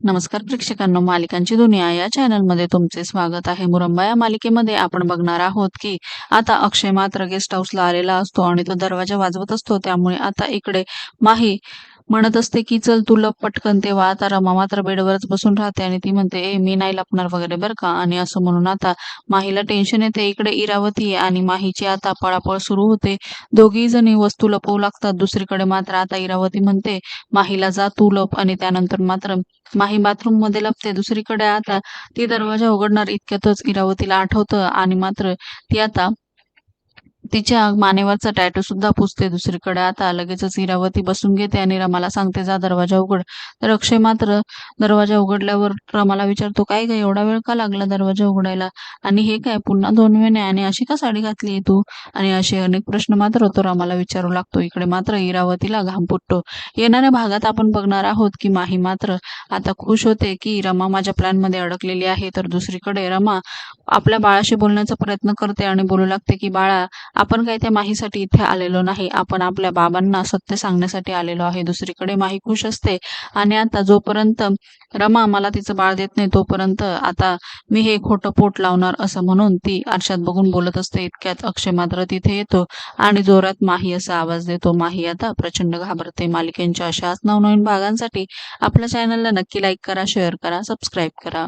नमस्कार प्रेक्षकांनो मालिकांची दुनिया या चॅनलमध्ये तुमचे स्वागत आहे. मुरंबा या मालिकेमध्ये आपण बघणार आहोत की आता अक्षय मात्र गेस्ट हाऊसला आलेला असतो आणि तो दरवाजा वाजवत असतो. त्यामुळे आता इकडे माही म्हणत असते की चल तू लप पटकन तेव्हा आता रमा मात्र बेडवरच बसून राहते आणि ती म्हणते ए मी नाही लपणार वगैरे बरं का? आणि असं म्हणून आता माहीला टेन्शन येते इकडे इरावती आणि माहीची आता पळापळ सुरू होते. दोघी जणी वस्तू लपवू लागतात दुसरीकडे मात्र आता इरावती म्हणते माहीला जा तू लप. आणि त्यानंतर मात्र माही बाथरूममध्ये लपते दुसरीकडे आता ती दरवाजा उघडणार इतक्यातच इरावतीला आठवतं आणि मात्र ती आता तिच्या मानेवरचा टॅटू सुद्धा पुसते दुसरीकडे. आता लगेचच इरावती बसून घेते आणि रमाला सांगते जा दरवाजा उघड. तर अक्षय मात्र दरवाजा उघडल्यावर रमाला विचारतो काय काय एवढा वेळ का लागला दरवाजा उघडायला? आणि हे काय पुन्हा दोन वेळने आणि अशी का साडी घातली तू? आणि असे अनेक प्रश्न मात्र तो रमाला विचारू लागतो. इकडे मात्र इरावतीला घाम फुटतो. येणाऱ्या भागात आपण बघणार आहोत की माही मात्र आता खुश होते की रमा माझ्या प्लॅनमध्ये अडकलेली आहे. तर दुसरीकडे रमा आपल्या बाळाशी बोलण्याचा प्रयत्न करते आणि बोलू लागते की बाळा आपण काही त्या माहीसाठी इथे आलेलो नाही. आपण आपल्या बाबांना सत्य सांगण्यासाठी आलेलो आहे. दुसरीकडे माही खुश असते. आणि आता जोपर्यंत रमा मला तिचं बाळ देत नाही तोपर्यंत आता मी हे खोटं पोट लावणार असं म्हणून ती आरशात बघून बोलत असते. इतक्यात अक्षय मात्र तिथे येतो आणि जोरात माही असा आवाज देतो. माही आता प्रचंड घाबरते. मालिकेंच्या अशाच नवनवीन भागांसाठी आपल्या चॅनलला नक्की लाईक करा शेअर करा सबस्क्राईब करा.